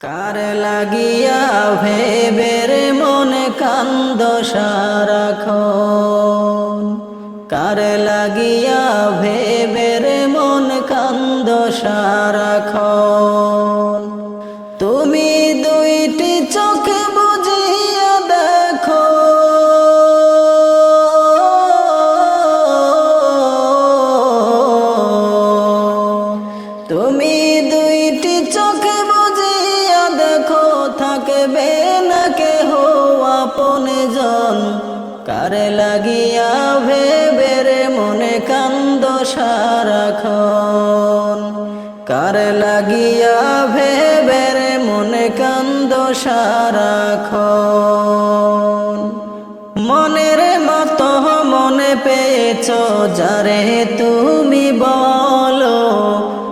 কার লাগিয়া ভেবের মনে কান্দ সারাক্ষণ? কার লাগিয়া কারে লাগিয়া ভেবেরে মনে কান্দ সারাক্ষণ? কারে লাগিয়া ভেবেরে মনে কান্দ সারাক্ষণ? মনের মতো মনে পেয়েছ, যারে তুমি বলো।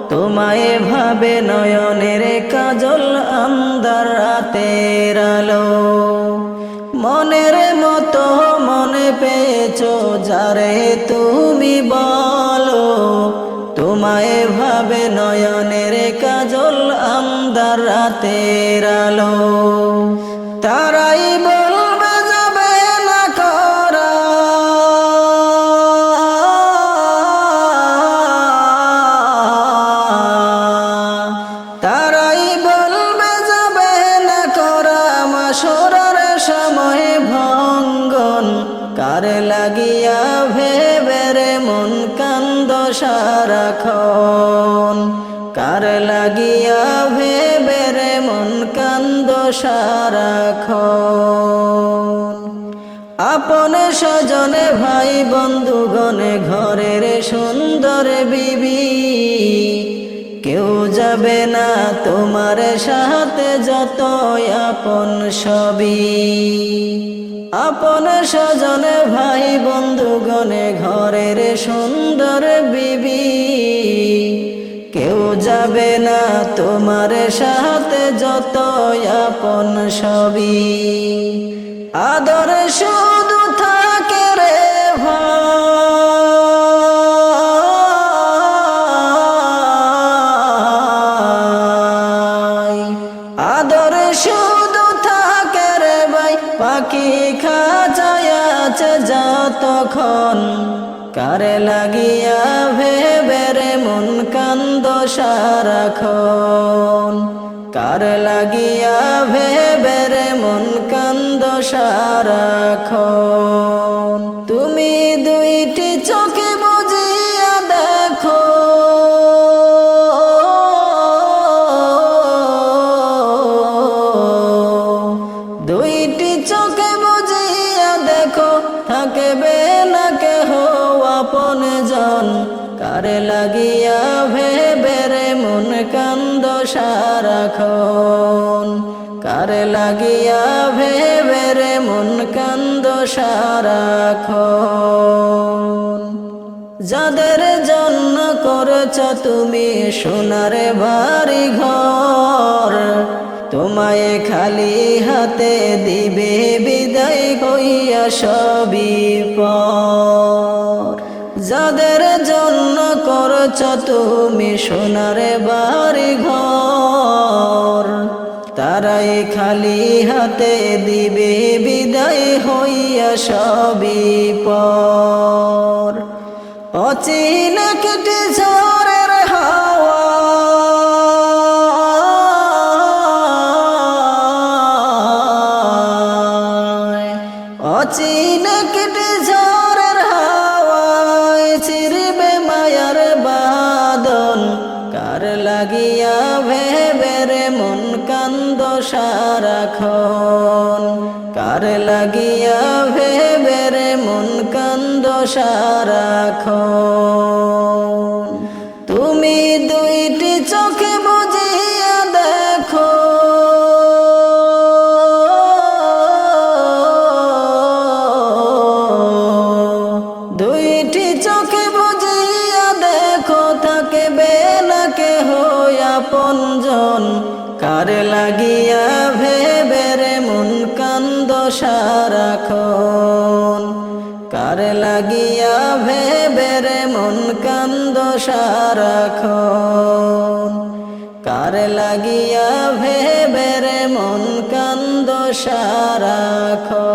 তোমায় ভাবে নয়নের কাজল আন্দার রাতের আলো। পেয়েছ যারে তুমি বলো। তোমায় ভাবে নয়নের কাজল আমদার রাতের আলো। তারাই সারাক্ষণ কার লাগিয়া ভেবেরে মন কান্দ সারাক্ষণ আপন স্বজনে ভাই বন্ধুগণে ঘরের সুন্দর বিবি। কেউ যাবে না তোমার সাথে যত আপন সবই আপন স্বজনে ভাই বন্ধুগণে ঘরের সুন্দর যাবে না তোমার সাথে যত আপন সবই। আদর শুধু থাকে রে ভাই। আদর শুধু থাকে রে ভাই, পাখি খাঁচায় আছে যতক্ষণ কারে লাগিয়া ভেবেরে মন কান্দ সারাক্ষণ। কার লাগিয়া ভেবেরে মন কান্দ সারাক্ষণ। তুমি দুইটি চোখে বুঝিয়া দেখো। দুইটি চোখে বুঝিয়া দেখো, থাকবে না কেহ। আপন জন, কারে লাগিয়া ভেবেরে মন কান্দ সারাক্ষণ। কারে লাগিয়া ভেবেরে মন কান্দ সারাক্ষণ। যাদের জন্য করেছ তুমি সোনার বাড়ি ঘর, তোমায় খালি হাতে দিবে বিদায় হইয়া সবই পর। যাদের জন্য করছ তুমি সোনার বাড়ি ঘর তারাই খালি হাতে দিবে বিদায় হইয়া সবই পর। অচিন কেটে ঝড়ের হাওয়া, অচিন কেটে ঝড়ের লাগিয়া ভেবের মন কান্দ সারাখন কার লাগিয়া ভেবের মন কান্দ সারাক্ষণ? আপন জন কার লাগিয়া ভেবেরে মন কান্দ সারাক্ষণ? কার লাগিয়া ভেবেরে মন কান্দ সারাক্ষণ? কার লাগিয়া ভেবে সারাক্ষণ?